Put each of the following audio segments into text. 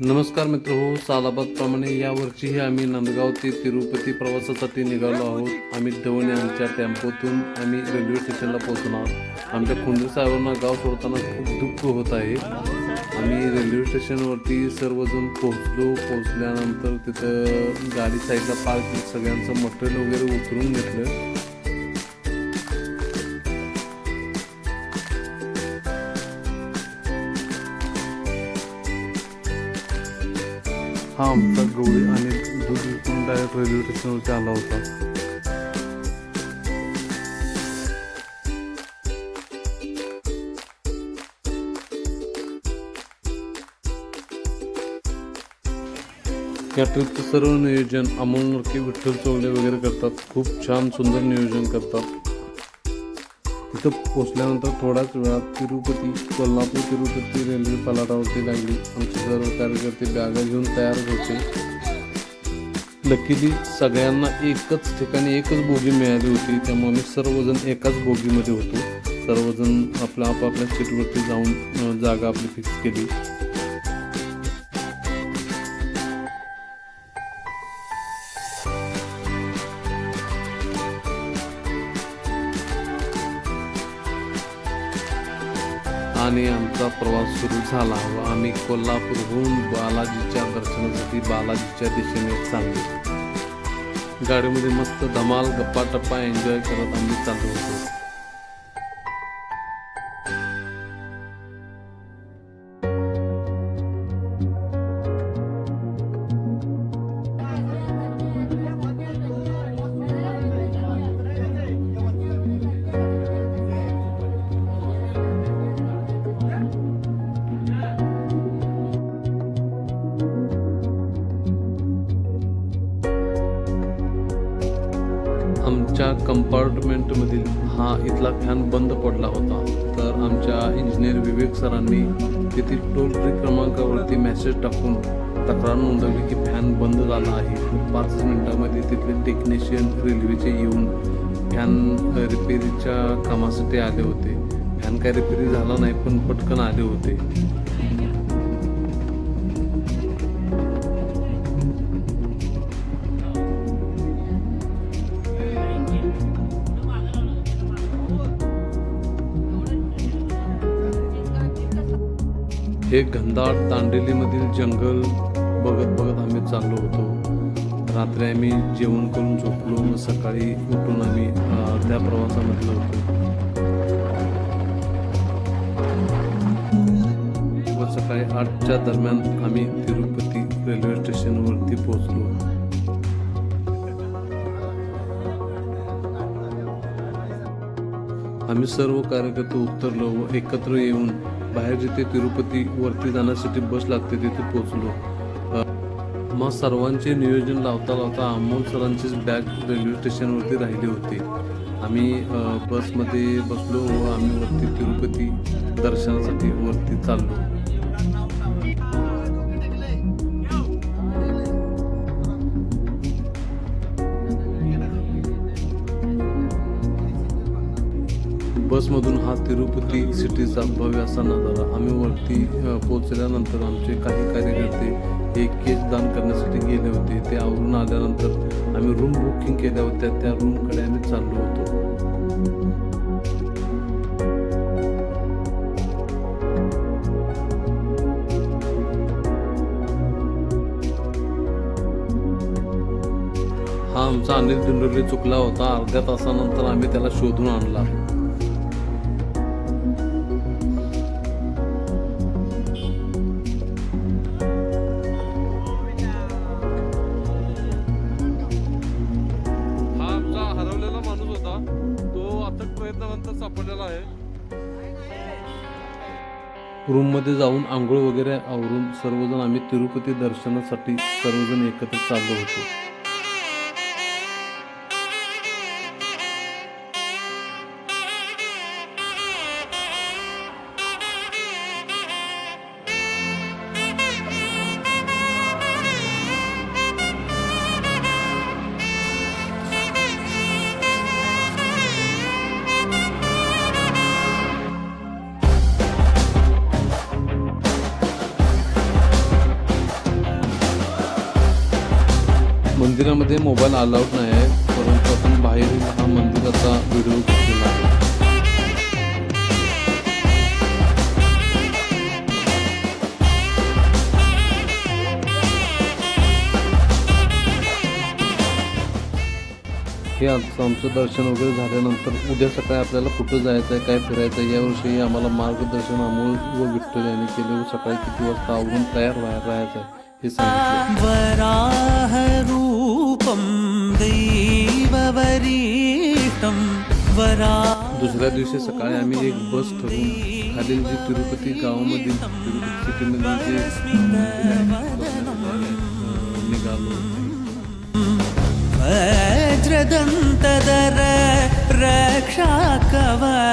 नमस्कार मित्र हो सालाबादप्रमाणे यावर्षीही आम्ही नंदगाव ते तिरुपती प्रवासासाठी निघालो आहोत. आम्ही धवणे आमच्या टेम्पोतून आम्ही रेल्वे स्टेशनला पोहोचणार आमच्या खुंडे साहेबांना गाव सोडताना खूप दुःख होत आहे. आम्ही रेल्वे स्टेशनवरती सर्वजण पोहोचलो. पोहोचल्यानंतर तिथं गाडी साईडला पार्क सगळ्यांचं मटेरियल वगैरे उतरून घेतलं. हा आमचा गवळी आणि दूध विकून डायरेक्ट रेल्वे स्टेशनवरती आला होता. या ट्रिपचं सर्व नियोजन अमोल नरके विठ्ठल चौले वगैरे करतात. खूप छान सुंदर नियोजन करतात. तिथं पोचल्यानंतर थोड्याच वेळात तिरुपती कोल्हापूर तिरुपती रेल्वे पलाटावरती लागली. आमचे सर्व कार्यकर्ते बॅगा घेऊन तयार होते. लकीली सगळ्यांना एकच ठिकाणी एकच बोगी मिळाली होती. त्यामुळे आम्ही सर्वजण एकाच बोगीमध्ये होतो. सर्वजण आपल्या आपापल्या सीटवरती जाऊन जागा आपली फिक्स केली. आणि आमचा प्रवास सुरू झाला व आम्ही कोल्हापूरहून बालाजीच्या दर्शनासाठी बालाजीच्या दिशेने चाललो. गाडीमध्ये मस्त धमाल गप्पा टप्पा एन्जॉय करत आम्ही चाललो होतो. कंपार्टमेंटमधील हा इथला फॅन बंद पडला होता. तर आमच्या इंजिनियर विवेक सरांनी तेथील टोल फ्री क्रमांकावरती मेसेज टाकून तक्रार नोंदवली की फॅन बंद झाला आहे. पाच मिनिटामध्ये तिथले टेक्निशियन रेल्वेचे येऊन फॅन रिपेरीच्या कामासाठी आले होते. फॅन काय रिपेरी झाला नाही पण पटकन आले होते. हे घनदाट दांडेलीमधील जंगल बघत बघत आम्ही चाललो होतो. रात्री आम्ही जेवण करून झोपलो. मग सकाळी उठून आम्ही त्या प्रवासामधलं होतो. व सकाळी आठच्या दरम्यान आम्ही तिरुपती रेल्वे स्टेशनवरती पोहोचलो. आम्ही सर्व कार्यकर्ते उतरलो व एकत्र येऊन बाहेर जिथे तिरुपती वरती जाण्यासाठी बस लागते तिथे पोचलो मग सर्वांचे नियोजन लावता लावता अमोल सरांचीच बॅग रेल्वे स्टेशनवरती राहिली होती. आम्ही बसमध्ये बसलो व आम्ही वरती तिरुपती दर्शनासाठी वरती चाललो. बसमधून हा तिरुपती सिटीचा भव्य असा नजारा. आम्ही वरती पोचल्यानंतर पोहोचल्यानंतर आमचे काही कार्यकर्ते एक केस दान करण्यासाठी गेले होते. ते आवरून आल्यानंतर आम्ही रूम बुकिंग केल्या होत्या. त्या रूमकडे आम्ही चाललो होतो. हा आमचा अनिल दिंडोली चुकला होता. अर्ध्या तासानंतर आम्ही त्याला शोधून आणला. रूममध्ये जाऊन आंघोळ वगैरे आवरून सर्वजण आम्ही तिरुपती दर्शनासाठी सर्वजण एकत्र चाललो होतो. मंदिरामध्ये मोबाईल अलाउड नाही आहे परंतु आपण बाहेर हा मंदिराचा व्हिडिओ घेतलेला आहे. हे आजचं आमचं दर्शन वगैरे झाल्यानंतर उद्या सकाळी आपल्याला कुठं जायचं आहे काय फिरायचं आहे यावर्षी आम्हाला मार्गदर्शन अमोल व विठ्ठल यांनी केले व सकाळी किती वाजता आवरून तयार व्हायला राहायचं आहे हे सांगितलं. दुसऱ्या दिवशी सकाळी आम्ही एक बस ठरवून खालील जी तिरुपती गावामधील तिरुपती सिटीमधील जे निघालो वज्रदन्तदर रक्षाकवचम्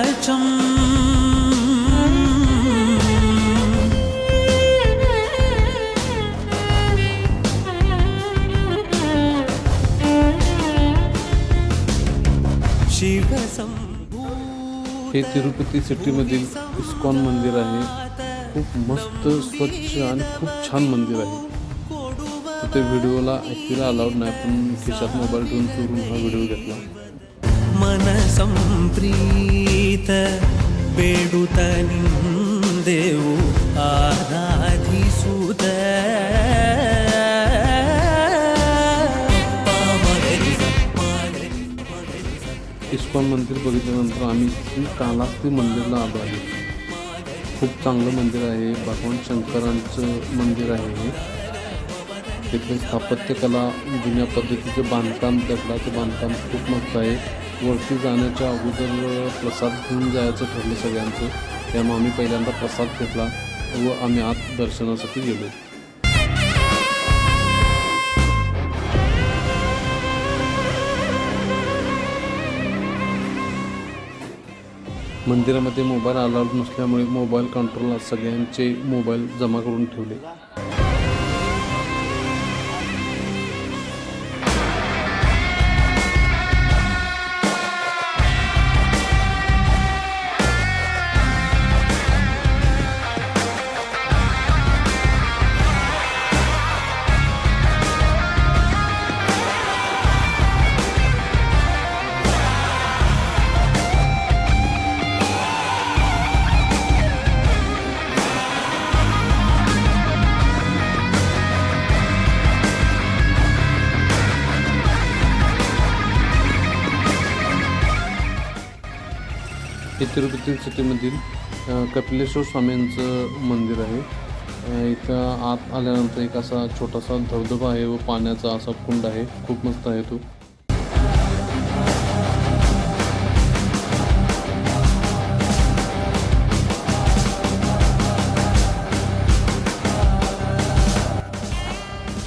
हे तिरुपती सिटीमधील इस्कॉन मंदिर आहे. खूप मस्त स्वच्छ आणि खूप छान मंदिर आहे. तिथे व्हिडिओला ऐकायला अलाउड नाही. पण खिशात मोबाईल ठेवून चोरून हा व्हिडिओ घेतला. मनसंप्रीत बेडुतनिंदेवु सुद इस्कॉन मंदिर बघितल्यानंतर आम्ही श्री कालास्ती मंदिरला आलो आहे. खूप चांगलं मंदिर आहे. भगवान शंकरांचं मंदिर आहे हे. तिथे स्थापत्यकला जुन्या पद्धतीचं बांधकाम दगडाचं बांधकाम खूप मस्त आहे. वरती जाण्याच्या अगोदर प्रसाद घेऊन जायचं ठरलं सगळ्यांचं. त्यामुळे आम्ही पहिल्यांदा प्रसाद घेतला व आम्ही आत दर्शनासाठी गेलो. मंदिरामध्ये मोबाईल अलाउड नसल्यामुळे मोबाईल कंट्रोलला सगळ्यांचे मोबाईल जमा करून ठेवले. हे तिरुपती सिटीमधील कपिलेश्वर स्वामींचं मंदिर आहे. इथं आत आल्यानंतर एक असा छोटासा धबधबा आहे व पाण्याचा असा कुंड आहे. खूप मस्त आहे तो.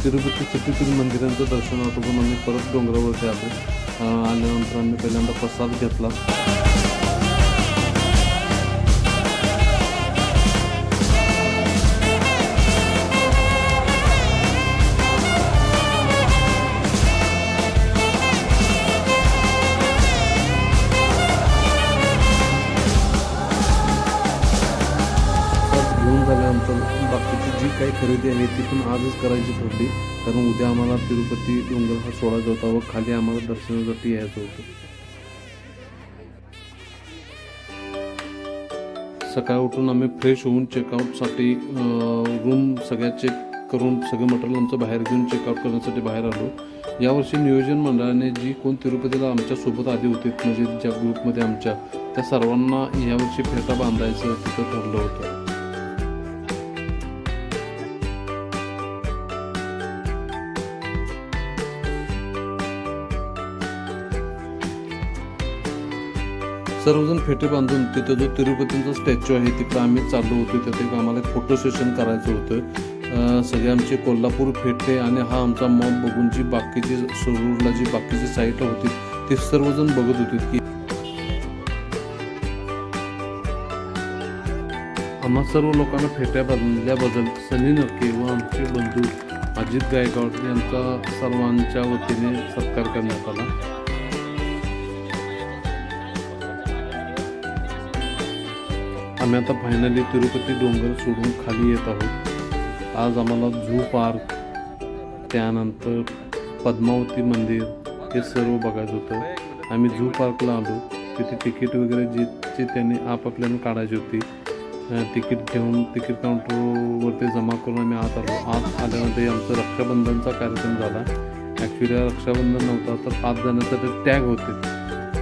तिरुपती सिटीतील मंदिरांचं दर्शन आटोपून आम्ही परत डोंगरावरती आलो. आल्यानंतर आम्ही पहिल्यांदा प्रसाद घेतला. खरेदी आहे ती पण आजच करायची ठरली कारण उद्या आम्हाला तिरुपती डोंगर हा सोडायचा होता व खाली आम्हाला दर्शनासाठी यायचं होतं. सकाळी उठून आम्ही फ्रेश होऊन चेकआउटसाठी रूम सगळ्या चेक करून सगळं मटेरियल आमचं बाहेर घेऊन चेकआउट करण्यासाठी बाहेर आलो. यावर्षी नियोजन मंडळाने जी कोण तिरुपतीला आमच्यासोबत आली होती म्हणजे ज्या ग्रुपमध्ये आमच्या त्या सर्वांना यावर्षी फेटा बांधायचं तिथं ठरलं होतं. सर्वजण फेटे बांधून तिथं जो तिरुपतींचा स्टॅच्यू आहे तिकडं आम्ही चाललो होतो. तिथे आम्हाला एक फोटो सेशन करायचं होतं. सगळे आमचे कोल्हापूर फेटे आणि हा आमचा मॉब बघून जी बाकीची सरूरला जी बाकीची साईट होती ते सर्वजण बघत होते की आम्हा सर्व लोकांना फेट्या बांधल्याबद्दल सनी नक्की व आमचे बंधू अजित गायकवाड यांचा सर्वांच्या वतीने सत्कार करण्यात आला. आम्ही आता फायनली तिरुपती डोंगर सोडून खाली येत आहोत. आज आम्हाला झू पार्क त्यानंतर पद्मावती मंदिर हे सर्व बघायचं होतं. आम्ही झू पार्कला आलो. तिथे तिकीट वगैरे जी जी त्यांनी आपापल्यानं काढायची होती तिकीट घेऊन तिकीट काउंटरवरती जमा करून आम्ही आत आलो. आत आल्यानंतर आमचा रक्षाबंधनचा कार्यक्रम झाला. ॲक्च्युली रक्षाबंधन नव्हता तर आत जाण्यासाठी टॅग होते.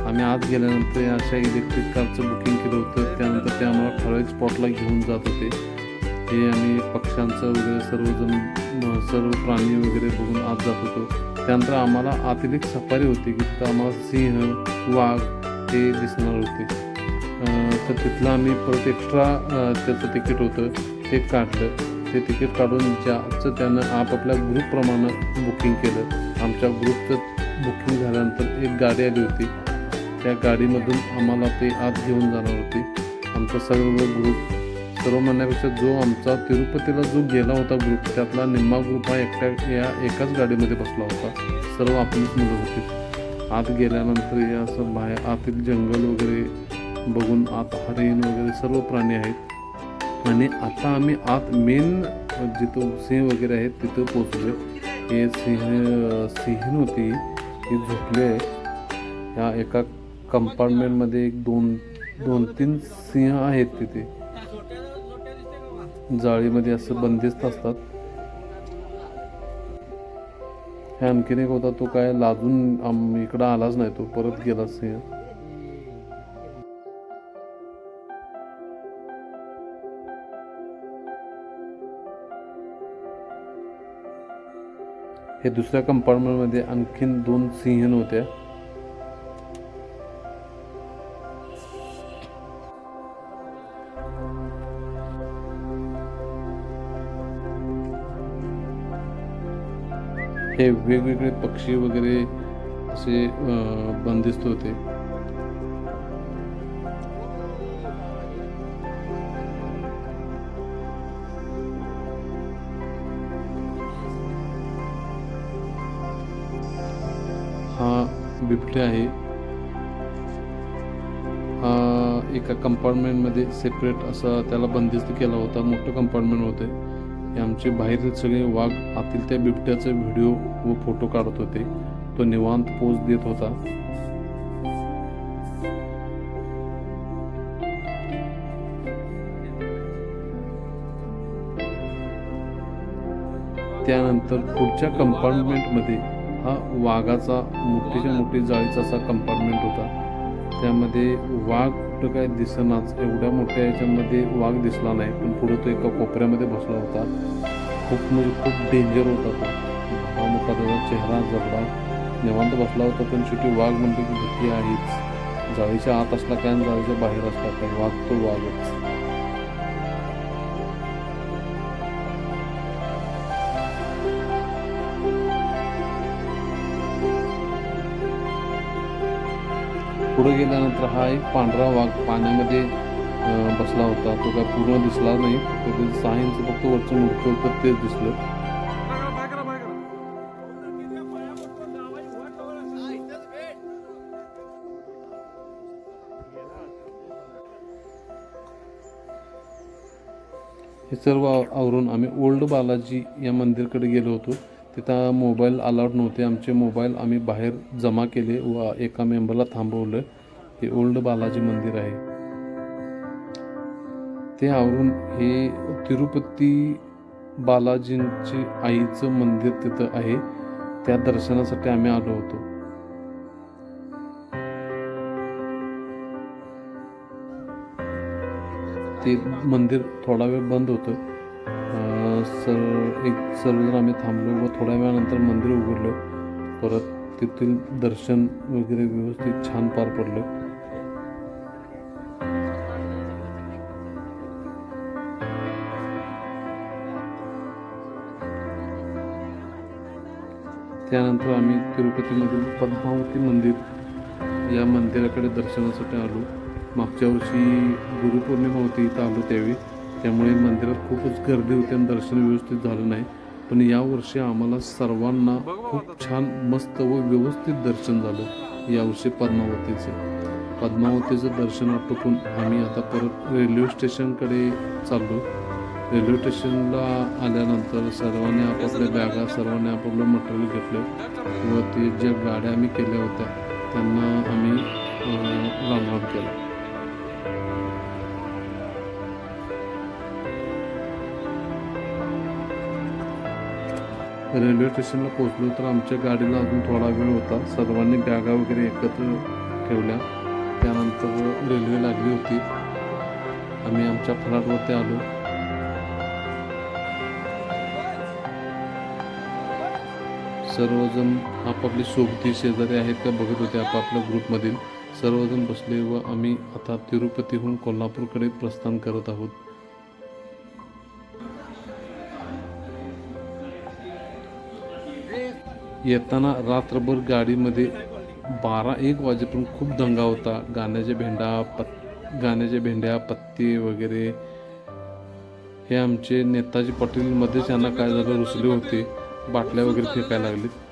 आम्ही आत गेल्यानंतर अशा इलेक्ट्रिक कारचं बुकिंग केलं होतं. त्यानंतर ते आम्हाला ठराविक स्पॉटला घेऊन जात होते. हे आम्ही पक्ष्यांचं वगैरे सर्वजण सर्व प्राणी वगैरे बघून आत जात होतो. त्यानंतर आम्हाला आतील एक सफारी होती की तिथं आम्हाला सिंह वाघ हे दिसणार होते. तर तिथलं आम्ही परत एक्स्ट्रा त्याचं तिकीट होतं ते काढलं. ते तिकीट काढून ज्याचं त्यानं आपापल्या ग्रुपप्रमाणे बुकिंग केलं. आमच्या ग्रुपचं बुकिंग झाल्यानंतर एक गाडी आली होती. त्या गाडीमधून आम्हाला ते आत घेऊन जाणार होते. आमचा सर्व ग्रुप सर्व म्हणण्यापेक्षा जो आमचा तिरुपतीला जो गेला होता ग्रुप त्यातला निम्मा ग्रुप हा एकट्या या एकाच गाडीमध्ये बसला होता. सर्व आपलीच मुलं होती. आत गेल्यानंतर हे असं बाहेर आतील जंगल वगैरे बघून आत हरिण वगैरे सर्व प्राणी आहेत. आणि आता आम्ही आत मेन जिथं सिंह वगैरे आहेत तिथं पोचलो हे सिंह सिंहीण होती ही झोपले ह्या एका कंपार्टमेंटमध्ये एक दोन दोन तीन सिंह आहेत तिथे. जाळीमध्ये असं बंदिस्त असतात. हे आणखीन एक होता तो काय लाजून इकडं आलाच नाही तो परत गेला सिंह. हे दुसऱ्या कंपार्टमेंटमध्ये आणखीन दोन सिंह होत्या हे वेगवेगळे पक्षी वगैरे असे बंदिस्त होते. हा बिबट्या आहे. हा एका कंपार्टमेंटमध्ये सेपरेट असा त्याला बंदिस्त केला होता. मोठं कंपार्टमेंट होते. हे आमचे बाहेरील सगळे वाघ आतील त्या बिबट्याचे व्हिडिओ व फोटो काढत होते. तो निवांत पोज देत होता. त्यानंतर पुढच्या कंपार्टमेंटमध्ये हा वाघाचा मोठीच्या मोठी जाळीचा असा कंपार्टमेंट होता. त्यामध्ये वाघ कुठं काय दिसनाच एवढ्या मोठ्या याच्यामध्ये वाघ दिसला नाही पण पुढे तो एका कोपऱ्यामध्ये बसला होता. खूप म्हणजे खूप डेंजर होता तो. हा मोठा त्याचा चेहरा जबडा. निवांत बसला होता पण शेवटी वाघ म्हणतो की भीती आहेच. जाळीच्या आत असला काय आणि जाळीच्या बाहेर असला काय? वाघ तो वाघच. पुढे गेल्यानंतर हा एक पांढरा वाघ पाण्यामध्ये बसला होता. तो काय पूर्ण दिसला नाही. फक्त त्याचं सहा इंच फक्त वरचं मुडकं होतं तेच दिसलं. हे सर्व आवरून आम्ही ओल्ड बालाजी या मंदिरकडे गेलो होतो. तिथं मोबाईल अलाउड नव्हते. आमचे मोबाईल आम्ही बाहेर जमा केले व एका मेंबरला थांबवलं. हे ओल्ड बालाजी मंदिर आहे. ते आवरून हे तिरुपती बालाजींचे आईचं मंदिर तिथं आहे. त्या दर्शनासाठी आम्ही आलो होतो. ते मंदिर थोडा वेळ बंद होतं. सर एक सर्वजण आम्ही थांबलो व थोड्या वेळानंतर मंदिर उघडलं. परत तेथील दर्शन वगैरे व्यवस्थित छान पार पडलं. त्यानंतर आम्ही तिरुपतीमधील पद्मावती मंदिर या मंदिराकडे दर्शनासाठी आलो. मागच्या वर्षी गुरुपौर्णिमा होती इथं आलो त्यावेळी. त्यामुळे मंदिरात खूपच गर्दी होती आणि दर्शन व्यवस्थित झालं नाही. पण यावर्षी आम्हाला सर्वांना खूप छान मस्त व व्यवस्थित दर्शन झालं. यावर्षी पद्मावतीचं. पद्मावतीचं दर्शन आटोपून आम्ही आता परत रेल्वे स्टेशनकडे चाललो. रेल्वे स्टेशनला आल्यानंतर सर्वांनी आपापल्या बॅगा सर्वांनी आपापलं मटेरियल घेतलं व ते ज्या गाड्या आम्ही केल्या होत्या त्यांना आम्ही रामराम केला. रेल्वे स्टेशनला पोहोचलो तर आमच्या गाडीला अजून थोडा वेळ होता. सर्वांनी बॅगा वगैरे एकत्र ठेवल्या. त्यानंतर रेल्वे लागली होती. आम्ही आमच्या फ्लॅटवरती आलो. सर्वजण आपापली सोबती शेजारी आहेत का बघत होते आपापल्या ग्रुपमधील. सर्वजण बसले व आम्ही आता तिरुपतीहून कोल्हापूरकडे प्रस्थान करत आहोत. येताना रात्रभर गाडीमध्ये बारा एक वाजेपर्यंत खूप दंगा होता. गाण्याच्या भेंडा पत् गाण्याच्या भेंड्या पत्ते वगैरे. हे आमचे नेताजी पाटीलमध्येच यांना काय झालं रुसले होते. बाटल्या वगैरे फेकायला लागले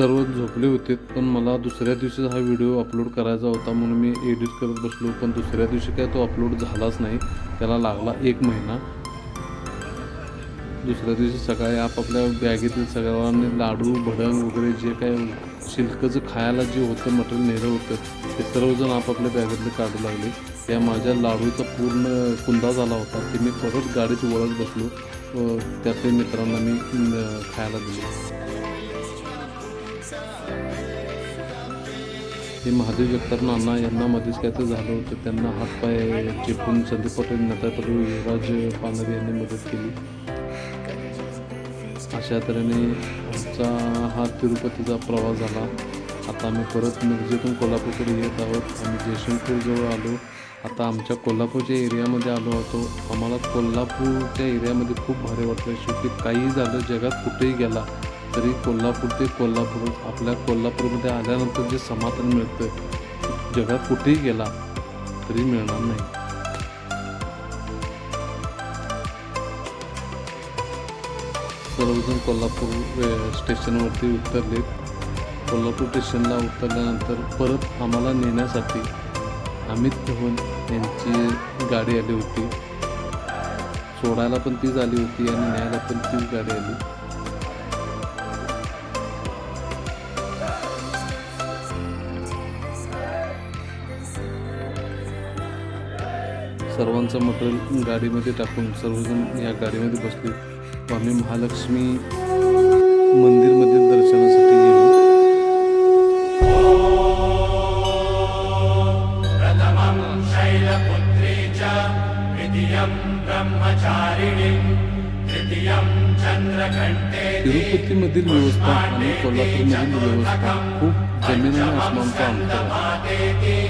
सर्व झोपले होते पण मला दुसऱ्या दिवशी हा व्हिडिओ अपलोड करायचा होता म्हणून मी एडिट करत बसलो पण दुसऱ्या दिवशी काय तो अपलोड झालाच नाही. त्याला लागला एक महिना. दुसऱ्या दिवशी सकाळी आपापल्या बॅगेतील सगळ्यांनी लाडू भडंग वगैरे जे काय शिल्कचं खायला जे होतं मटेरियल नेलं होतं ते सर्वजण आपापल्या बॅगेतले काढू लागले. त्या माझ्या लाडूचा पूर्ण कुंदा झाला होता. ते मी परत गाडीत वळत बसलो. त्यातल्या मित्रांना मी खायला दिले. हे महादेव जगताप नाना यांना मध्येच काहीतरी झालं होतं. त्यांना हातपाय चिपून संदीप पटेल नेता युवराज पानरे यांनी मदत केली. अशा तऱ्हेने आमचा हा तिरुपतीचा प्रवास झाला. आता आम्ही परत मिरजेतून कोल्हापूरकडे येत आहोत. आम्ही जयशंकरजवळ आलो. आता आमच्या कोल्हापूरच्या एरियामध्ये आलो होतो. आम्हाला कोल्हापूरच्या एरियामध्ये खूप भारी वाटलं. शेवटी काही झालं जगात कुठेही गेला. तरी कोल्हापूर ते कोल्हापूर आपल्या कोल्हापूरमध्ये आल्यानंतर जे समाधान मिळतं जगात कुठेही गेला तरी मिळणार नाही. सर्वजण कोल्हापूर स्टेशनवरती उतरले कोल्हापूर स्टेशनला उतरल्यानंतर परत आम्हाला नेण्यासाठी अमित धवन यांची गाडी आली होती. सोडायला पण तीच आली होती आणि न्यायला पण तीच गाडी आली. सर्वांचं मटेरियल गाडीमध्ये टाकून सर्वजण या गाडीमध्ये बसले व आम्ही महालक्ष्मी मंदिरमध्ये दर्शनासाठी गेलो तिरुपतीमधील व्यवस्था आणि कोल्हापूरमधील व्यवस्था खूप जमीन आसमानचा अंतर आहे.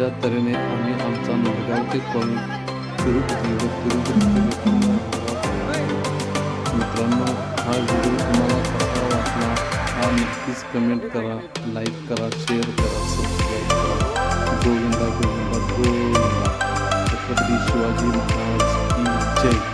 अशा तऱ्हेने आम्ही आमचा नवगाव ते सुरू तिरुपती सुरू तिरुपती मित्रांनो हा व्हिडिओ तुम्हाला कसा वाटला हा नक्कीच कमेंट करा लाईक करा शेअर करा सबस्क्राईब करा. गोविंदा गोविंदा गोविंदा. छत्रपती शिवाजी महाराज जय.